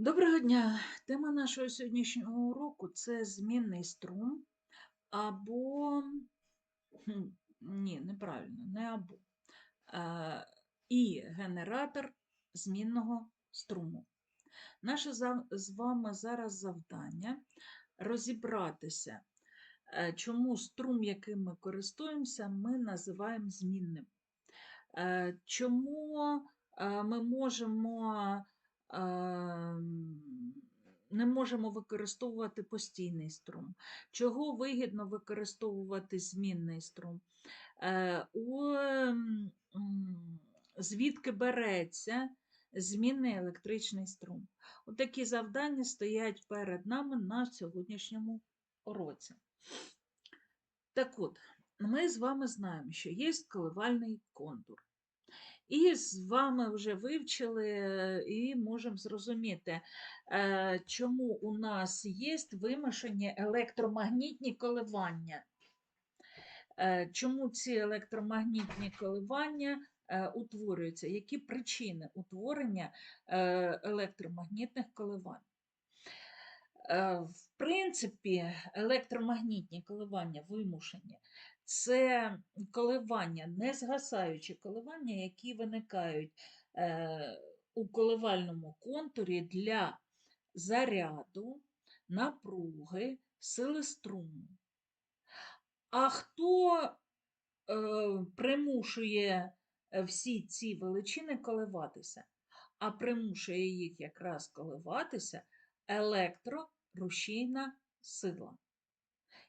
Доброго дня! Тема нашого сьогоднішнього уроку це змінний струм або, ні, неправильно, не або, е, і генератор змінного струму. Наше з вами зараз завдання розібратися, е, чому струм, яким ми користуємося, ми називаємо змінним. Е, Чому ми можемо ем, не можемо використовувати постійний струм? Чого вигідно використовувати змінний струм? Е, У, ем, Звідки береться змінний електричний струм? От такі завдання стоять перед нами на сьогоднішньому уроці. Так от, ми з вами знаємо, що є коливальний контур. І з вами вже вивчили е, і можемо зрозуміти, е, чому у нас є вимушені електромагнітні коливання. Е, Чому ці електромагнітні коливання утворюються? Які причини утворення електромагнітних коливань? В принципі, електромагнітні коливання вимушені це коливання, незгасаючі коливання, які виникають е, у коливальному контурі для заряду, напруги, сили струму. А хто е, примушує е, всі ці величини коливатися? А примушує їх якраз коливатися електрорушійна сила,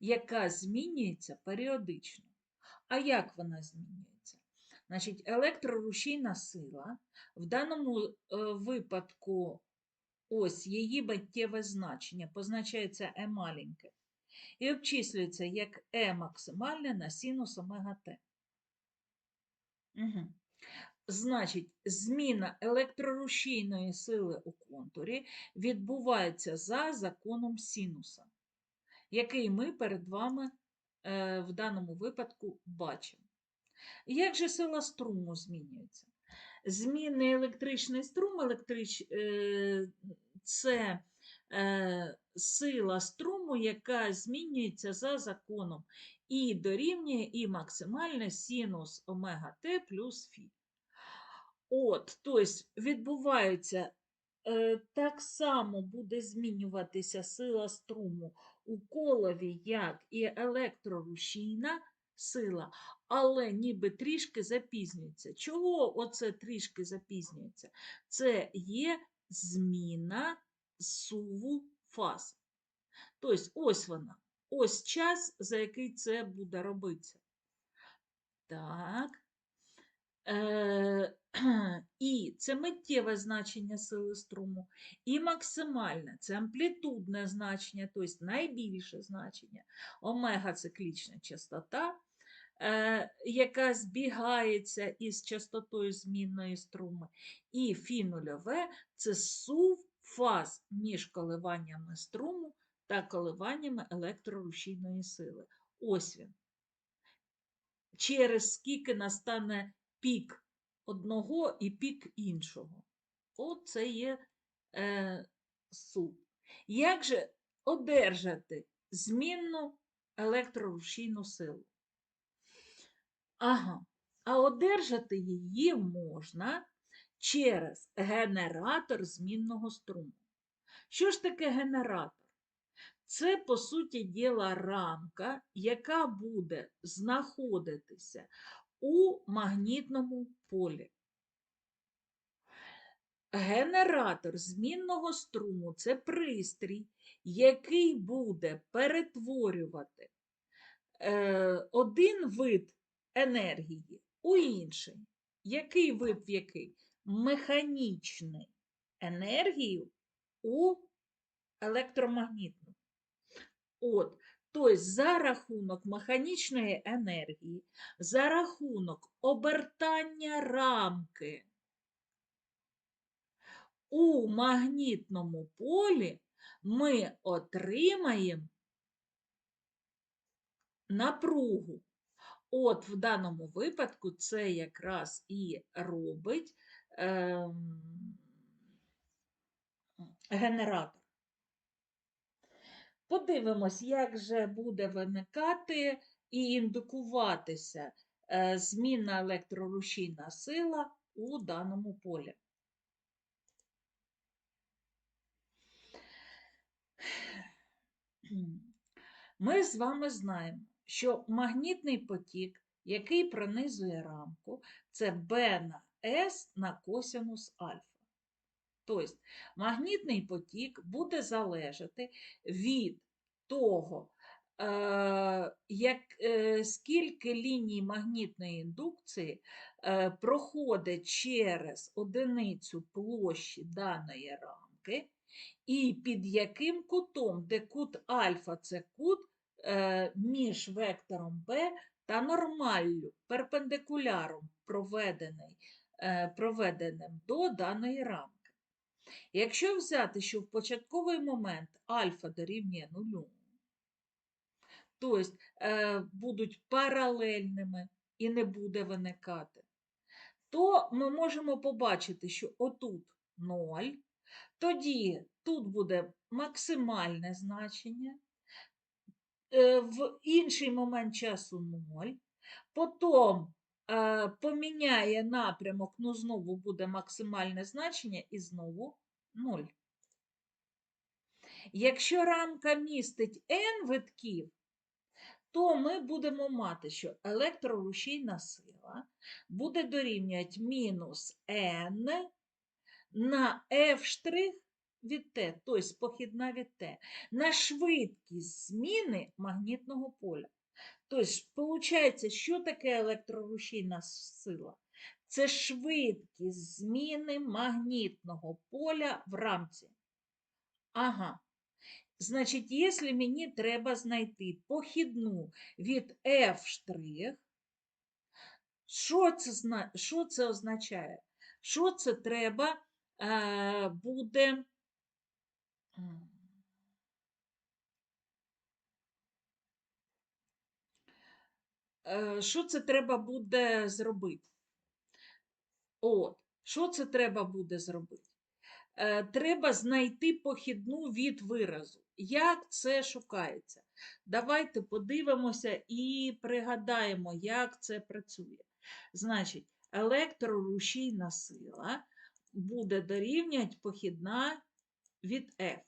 яка змінюється періодично. А як вона змінюється? Значить, електрорушійна сила в даному е, випадку ось її миттєве значення позначається Е маленьке і обчислюється як Е максимальне на синус омега Т. Угу. Значить, зміна електрорушійної сили у контурі відбувається за законом синуса, який ми перед вами е, в даному випадку бачимо. Як же сила струму змінюється? Змінний електричний струм електрич... е, це е, сила струму, яка змінюється за законом і дорівнює і максимальне синус омега Т плюс Фі. От, тобто відбувається так само буде змінюватися сила струму у колові, як і електрорушійна сила, але ніби трішки запізнюється. Чого оце трішки запізнюється? Це є зміна суву фаз. Тобто, ось вона, ось час, за який це буде робитися. Так. Е, і це миттєве значення сили струму, і максимальне це амплітудне значення, тобто найбільше значення, омега циклічна частота, е, яка збігається із частотою змінної струми, і фі нульове це сув фаз між коливаннями струму та коливаннями електрорушійної сили. Ось він. Через скільки настане пік одного і пік іншого. Оце є е, суд. Як же одержати змінну електрорушійну силу? Ага, а одержати її можна через генератор змінного струму. Що ж таке генератор? Це, по суті діла, рамка, яка буде знаходитися у магнітному полі. Генератор змінного струму це пристрій, який буде перетворювати е, один вид енергії у інший. Який вид в який? Механічну енергію у електромагнітну. От, Тобто за рахунок механічної енергії, за рахунок обертання рамки у магнітному полі ми отримаємо напругу. От в даному випадку це якраз і робить ем, генератор. Подивимось, як же буде виникати і індукуватися е, змінна електрорушійна сила у даному полі. Ми з вами знаємо, що магнітний потік, який пронизує рамку, це b на s на косинус альфа. Тобто магнітний потік буде залежати від того, е, як, е, скільки ліній магнітної індукції е, проходить через одиницю площі даної рамки, і під яким кутом, де кут альфа це кут між вектором b та нормаллю, перпендикуляром, проведеним до даної рамки. Якщо взяти, що в початковий момент альфа дорівнює нулю, тобто е, будуть паралельними і не буде виникати, то ми можемо побачити, що отут 0, тоді тут буде максимальне значення, е, в інший момент часу 0, потім поміняє напрямок, ну знову буде максимальне значення і знову 0. Якщо рамка містить n витків, то ми будемо мати, що електрорушійна сила буде дорівнювати мінус n на f' від t, тобто похідна від t, на швидкість зміни магнітного поля. Тобто, виходить, що таке електрорушійна сила? Це швидкість зміни магнітного поля в рамці. Ага. Значить, якщо мені треба знайти похідну від F', що це, що це означає? Що це треба е, буде. Що це треба буде зробити? От, що це треба буде зробити? Е, Треба знайти похідну від виразу. Як це шукається? Давайте подивимося і пригадаємо, як це працює. Значить, електрорушійна сила буде дорівнювати похідна від F.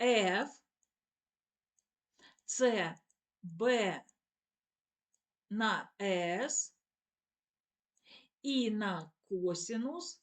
F це B на S і на косінус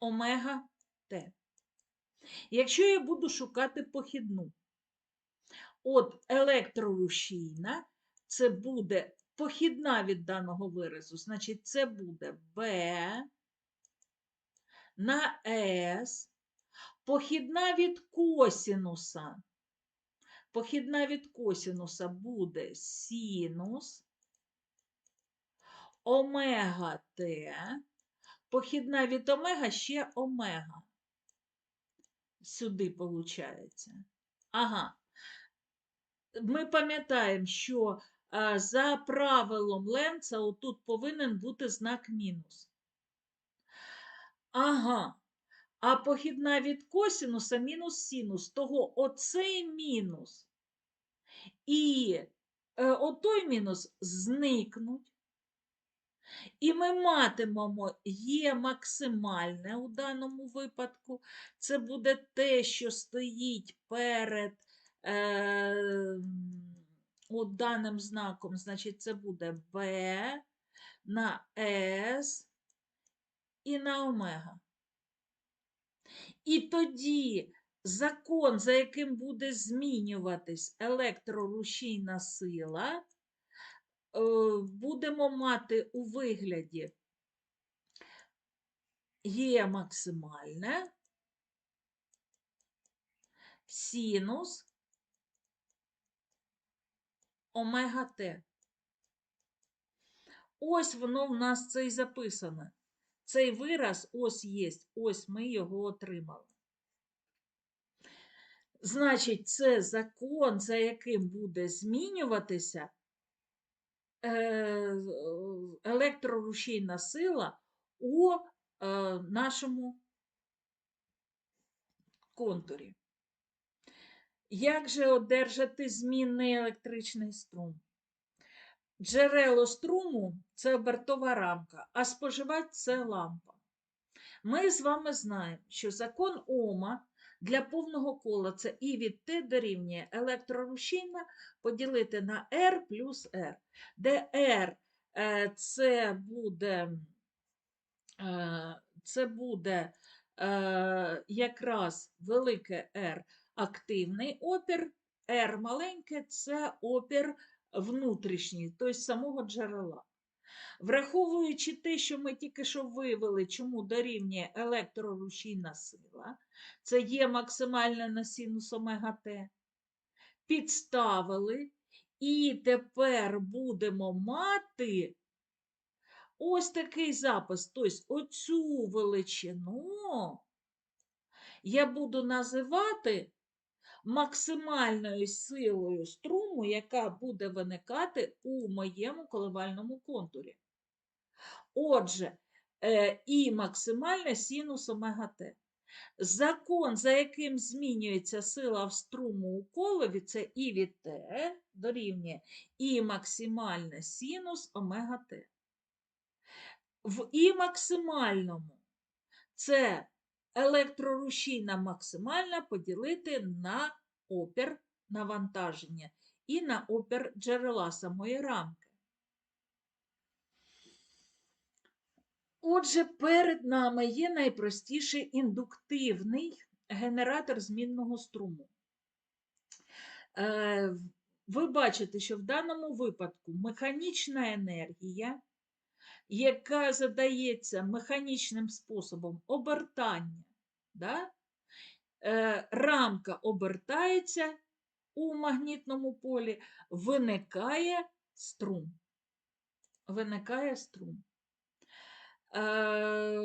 омега Т. Якщо я буду шукати похідну, от електрорушійна, це буде похідна від даного виразу, значить, це буде B на S, похідна від косінуса. Похідна від косінуса буде синус омега Т, похідна від омега ще омега. Сюди виходить. Ага. Ми пам'ятаємо, що а, за правилом Ленца отут повинен бути знак мінус. Ага. А похідна від косінуса мінус синус. Того оцей мінус і е, отой мінус зникнуть. І ми матимемо є максимальне у даному випадку. Це буде те, що стоїть перед е, от даним знаком, значить, це буде B на S і на омега. І тоді закон, за яким буде змінюватись електрорушійна сила, е, будемо мати у вигляді є максимальне, синус омега Т. Ось воно в нас це і записане. Цей вираз ось є, ось ми його отримали. Значить, це закон, за яким буде змінюватися е, електрорушійна сила у е, нашому контурі. Як же одержати змінний електричний струм? Джерело струму це обертова рамка, а споживач це лампа. Ми з вами знаємо, що закон Ома для повного кола це І від Т дорівнює електрорушійна поділити на R плюс R, де R е, це буде, е, це буде е, якраз велике R активний опір, R маленьке це опір внутрішній, тобто самого джерела. Враховуючи те, що ми тільки що вивели, чому дорівнює електрорушійна сила, це є максимальне на синус омега Т, підставили, і тепер будемо мати ось такий запис. Тобто оцю величину я буду називати максимальною силою струму, яка буде виникати у моєму коливальному контурі. Отже, е, і максимальне синус омега Т. Закон, за яким змінюється сила в струму у колові, це І від Т дорівнює і максимальне синус омега Т. В І максимальному це електрорушійна максимальна поділити на опір навантаження і на опір джерела самої рамки. Отже, перед нами є найпростіший індуктивний генератор змінного струму. Е, Ви бачите, що в даному випадку механічна енергія, яка задається механічним способом обертання, да? Е, рамка обертається у магнітному полі, виникає струм. Виникає струм. Е,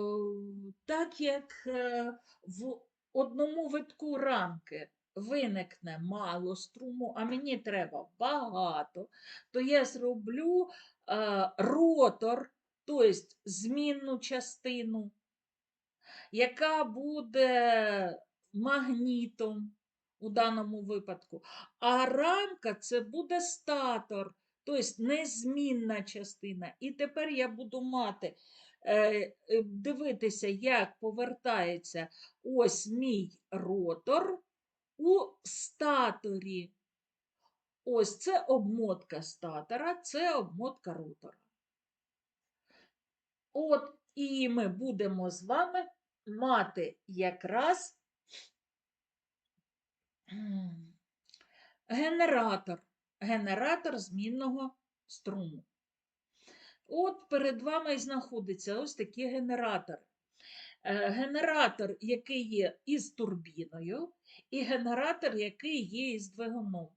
так як е, в одному витку рамки виникне мало струму, а мені треба багато, то я зроблю ротор, тобто змінну частину, яка буде магнітом у даному випадку, а рамка це буде статор, тобто незмінна частина. І тепер я буду мати е, дивитися, як повертається ось мій ротор у статорі. Ось це обмотка статора, це обмотка ротора. От, і ми будемо з вами мати якраз генератор, генератор змінного струму. От перед вами і знаходиться ось такі генератори. Е, Генератор, який є із турбіною, і генератор, який є із двигуном.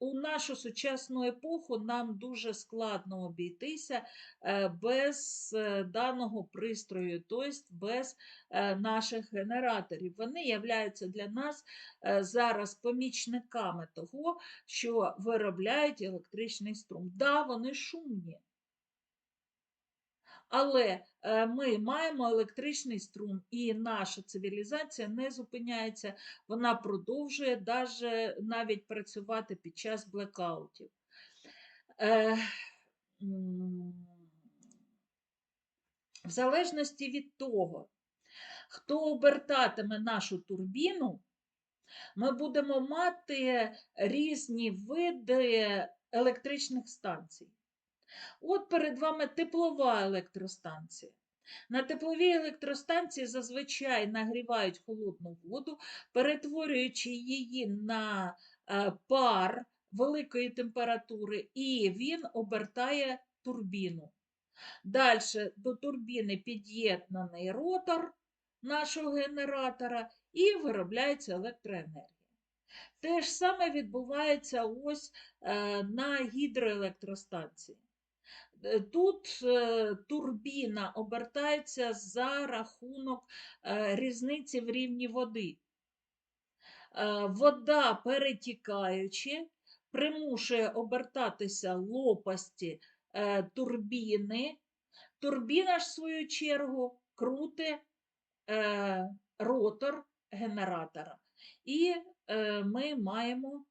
У нашу сучасну епоху нам дуже складно обійтися е, без е, даного пристрою, тобто без е, наших генераторів. Вони являються для нас зараз помічниками того, що виробляють електричний струм. Да, вони шумні. Але е, ми маємо електричний струм, і наша цивілізація не зупиняється, вона продовжує навіть працювати під час блекаутів. Е, В залежності від того, хто обертатиме нашу турбіну, ми будемо мати різні види електричних станцій. От перед вами теплова електростанція. На тепловій електростанції зазвичай нагрівають холодну воду, перетворюючи її на е, пар великої температури, і він обертає турбіну. Далі до турбіни під'єднаний ротор нашого генератора і виробляється електроенергія. Те ж саме відбувається ось е, на гідроелектростанції. Е, Тут е, турбіна обертається за рахунок е, різниці в рівні води. Вода, перетікаючи, примушує обертатися лопасті турбіни, Турбіна ж, в свою чергу, крути ротор генератора. І ми маємо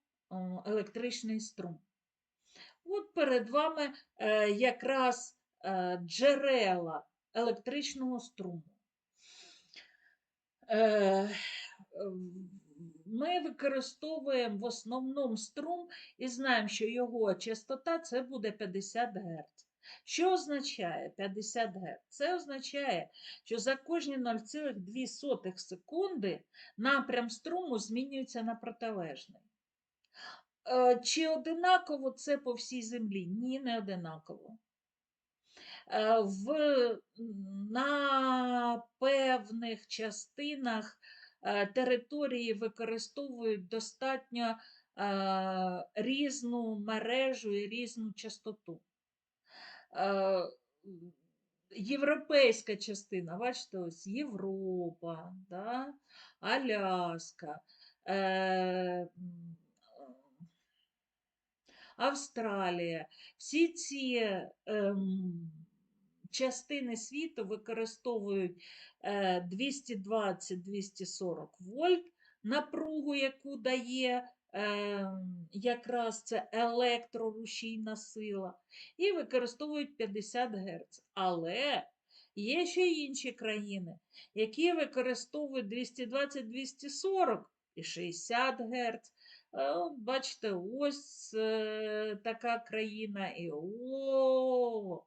електричний струм. От перед вами е, якраз е, джерела електричного струму. Е, Ми використовуємо в основному струм і знаємо, що його частота це буде 50 Гц. Що означає 50 Гц? Це означає, що за кожні 0,2 секунди напрям струму змінюється на протилежний. Е, Чи одинаково це по всій землі? Ні, не одинаково. Е, В, на певних частинах е, території використовують достатньо різну мережу і різну частоту. Європейська частина, бачите, ось Європа, да? Аляска, Австралія. Всі ці ем, частини світу використовують е, 220-240 вольт напругу, яку дає ем, якраз це електрорушійна сила, і використовують 50 Гц. Але є ще інші країни, які використовують 220-240 і 60 Гц. От Бачите, ось е, така країна і о,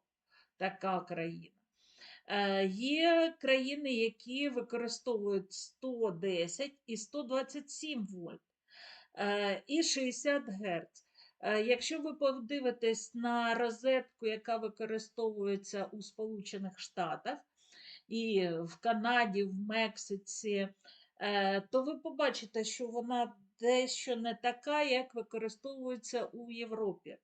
така країна. Е, Є країни, які використовують 110 і 127 вольт е, і 60 Гц. Е, Якщо ви подивитесь на розетку, яка використовується у Сполучених Штатах і в Канаді, в Мексиці, то ви побачите, що вона дещо не така, як використовується у Європі.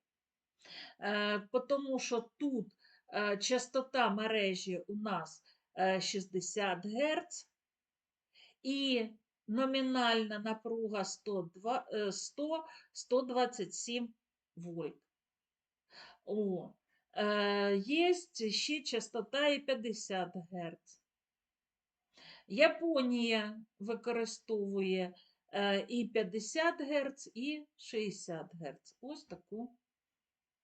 Е, Тому що тут е, частота мережі у нас е, 60 Гц і номінальна напруга 102, е, 100-127 вольт. О, е, є ще частота і 50 Гц. Японія використовує е, і 50 Гц, і 60 Гц. Ось таку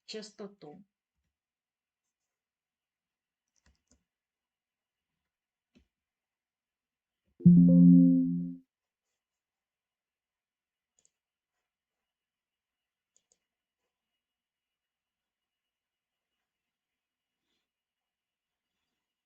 частоту.